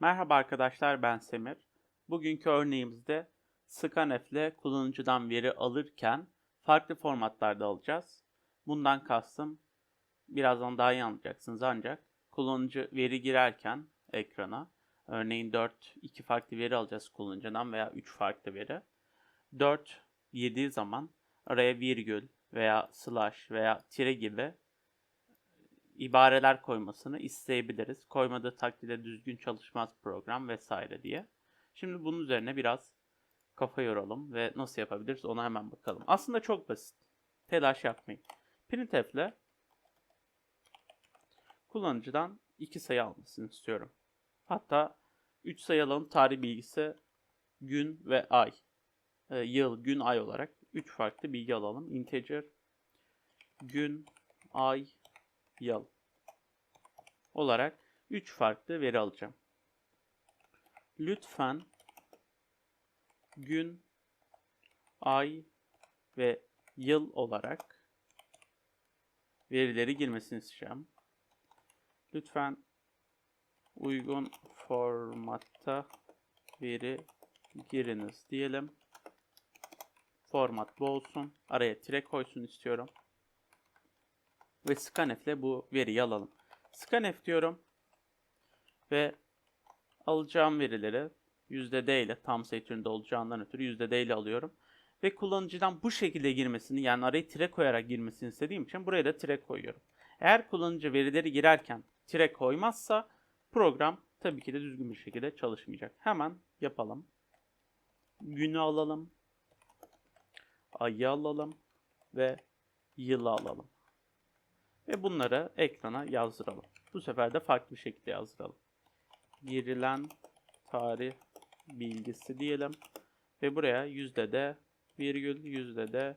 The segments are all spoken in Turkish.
Merhaba arkadaşlar ben Semir. Bugünkü örneğimizde scanf ile kullanıcıdan veri alırken farklı formatlarda alacağız. Bundan kastım birazdan daha iyi anlayacaksınız ancak kullanıcı veri girerken ekrana örneğin 4 iki farklı veri alacağız kullanıcıdan veya 3 farklı veri. 4 girdiği zaman araya virgül veya slash veya tire gibi ibareler koymasını isteyebiliriz. Koymadığı takdirde düzgün çalışmaz program vesaire diye. Şimdi bunun üzerine biraz kafa yoralım ve nasıl yapabiliriz ona hemen bakalım. Aslında çok basit. Telaş yapmayın. Printf ile kullanıcıdan iki sayı almasını istiyorum. Hatta 3 sayı alalım. Tarih bilgisi gün ve ay. E, yıl, gün, ay olarak 3 farklı bilgi alalım. Integer, gün, ay, yıl olarak 3 farklı veri alacağım. Lütfen gün, ay ve yıl olarak verileri girmesini isteyeceğim. Lütfen uygun formatta veri giriniz diyelim. Format bu olsun. Araya tire koysun istiyorum. Ve scanf ile bu veriyi alalım. Scanf diyorum. Ve alacağım verileri %D ile tam sayı türünde olacağından ötürü %D ile alıyorum. Ve kullanıcıdan bu şekilde girmesini yani araya tire koyarak girmesini istediğim için buraya da tire koyuyorum. Eğer kullanıcı verileri girerken tire koymazsa program tabii ki de düzgün bir şekilde çalışmayacak. Hemen yapalım. Günü alalım. Ayı alalım. Ve yılı alalım. Ve bunları ekrana yazdıralım. Bu sefer de farklı bir şekilde yazdıralım. Girilen tarih bilgisi diyelim. Ve buraya yüzde de virgül yüzde de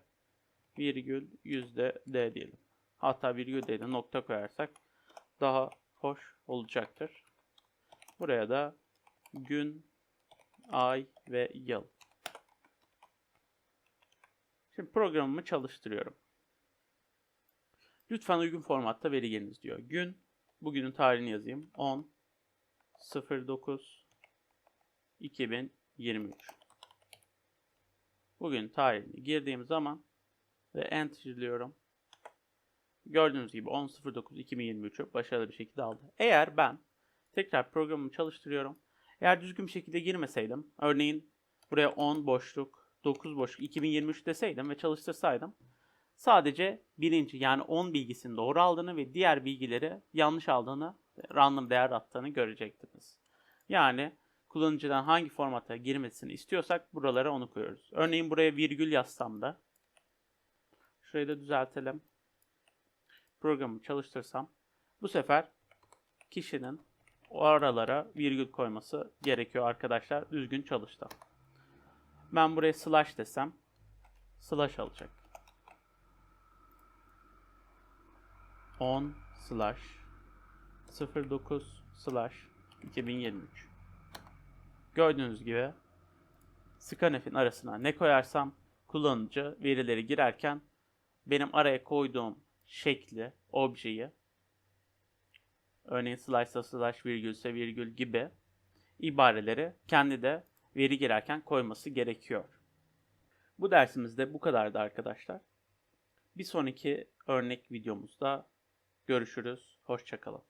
virgül yüzde d diyelim. Hatta virgül de nokta koyarsak daha hoş olacaktır. Buraya da gün, ay ve yıl. Şimdi programımı çalıştırıyorum. Lütfen uygun formatta veri giriniz diyor. Gün, bugünün tarihini yazayım. 10 09 2023. Bugün tarihini girdiğim zaman ve enter'lıyorum. Gördüğünüz gibi 10.09.2023'ü başarılı bir şekilde aldı. Eğer ben tekrar programımı çalıştırıyorum. Eğer düzgün bir şekilde girmeseydim, örneğin buraya 10 boşluk, 9 boşluk, 2023 deseydim ve çalıştırsaydım sadece birinci yani 10 bilgisini doğru aldığını ve diğer bilgileri yanlış aldığını, random değer attığını görecektiniz. Yani kullanıcıdan hangi formata girmesini istiyorsak buralara onu koyuyoruz. Örneğin buraya virgül yazsam da şurayı da düzeltelim. Programı çalıştırsam bu sefer kişinin o aralara virgül koyması gerekiyor arkadaşlar. Düzgün çalıştı. Ben buraya slash desem slash alacak. 10 slash 09 slash 2023 Gördüğünüz gibi scanf'in arasına ne koyarsam kullanıcı verileri girerken benim araya koyduğum şekli, objeyi örneğin slash'sa slash virgülse virgül gibi ibareleri kendi de veri girerken koyması gerekiyor. Bu dersimizde bu kadardı arkadaşlar. Bir sonraki örnek videomuzda görüşürüz. Hoşçakalın.